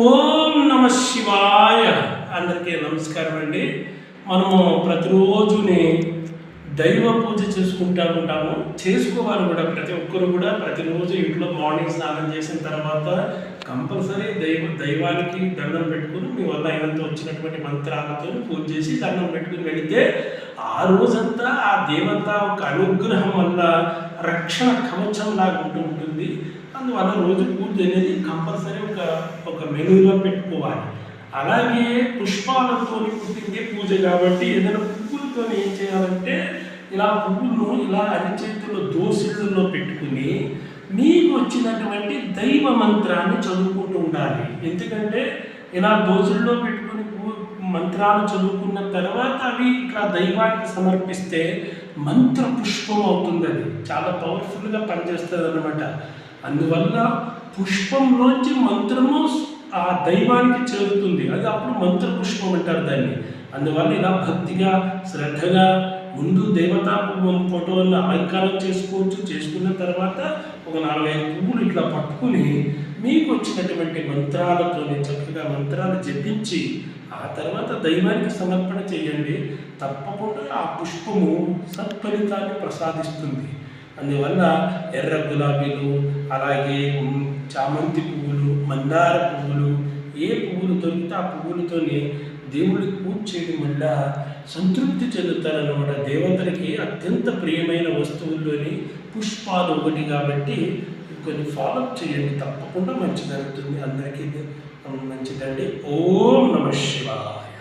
ఓం నమ శివాయ. అందరికీ నమస్కారం అండి. మనము ప్రతిరోజుని దైవ పూజ చేసుకుంటా ఉంటాము. చేసుకోవాలి కూడా ప్రతి ఒక్కరు కూడా. ప్రతిరోజు ఇంట్లో మార్నింగ్ స్నానం చేసిన తర్వాత కంపల్సరీ దైవ దైవానికి దండం పెట్టుకుని మీ వల్ల అయినంత వచ్చినటువంటి మంత్రాలతో పూజ చేసి దండం పెట్టుకుని వెళితే ఆ రోజంతా ఆ దేవత ఒక అనుగ్రహం వల్ల రక్షణ కవచం లాగా ఉంటూ ఉంటుంది. అందువల్ల రోజు పూజ అనేది కంపల్సరీ ఒక ఒక మెనూలో పెట్టుకోవాలి. అలాగే పుష్పాలతో పుట్టింది పూజ కాబట్టి ఏదైనా పువ్వులతో ఏం చేయాలంటే ఇలా పువ్వులను ఇలా అరిచేతుల్లో దోసిళ్ళలో పెట్టుకుని మీకు వచ్చినటువంటి దైవ మంత్రాన్ని చదువుకుంటూ ఉండాలి. ఎందుకంటే ఇలా దోసుల్లో పెట్టుకుని పూ- మంత్రాలు చదువుకున్న తర్వాత అవి ఇట్లా దైవానికి సమర్పిస్తే మంత్ర పుష్పం అవుతుంది అది చాలా పవర్ఫుల్గా పనిచేస్తుంది అనమాట అందువల్ల పుష్పంలోంచి మంత్రము ఆ దైవానికి చేరుతుంది. అది అప్పుడు మంత్ర పుష్పం అంటారు దాన్ని. అందువల్ల ఇలా భక్తిగా శ్రద్ధగా ముందు దేవతా ఫోటోలను అలంకారం చేసుకోవచ్చు. చేసుకున్న తర్వాత ఒక నాలుగైదు పువ్వులు ఇట్లా పట్టుకుని మీకు వచ్చినటువంటి మంత్రాలతో చక్కగా మంత్రాలు జపించి ఆ తర్వాత దైవానికి సమర్పణ చేయండి. తప్పకుండా ఆ పుష్పము సత్ఫలితాన్ని ప్రసాదిస్తుంది. అందువల్ల ఎర్ర గులాబీలు అలాగే చామంతి పువ్వులు మందార పువ్వులు ఏ పువ్వులు దొరికితే ఆ పువ్వులతోనే దేవుడికి పూజ చేయడం వల్ల సంతృప్తి చెందుతారన్నమాట దేవతలకి అత్యంత ప్రియమైన వస్తువుల్లోని పుష్పాలు ఒకటి కాబట్టి కొన్ని ఫాలో చేయండి. తప్పకుండా మంచి జరుగుతుంది అందరికీ మంచిదండి. ఓం నమ శివాయ.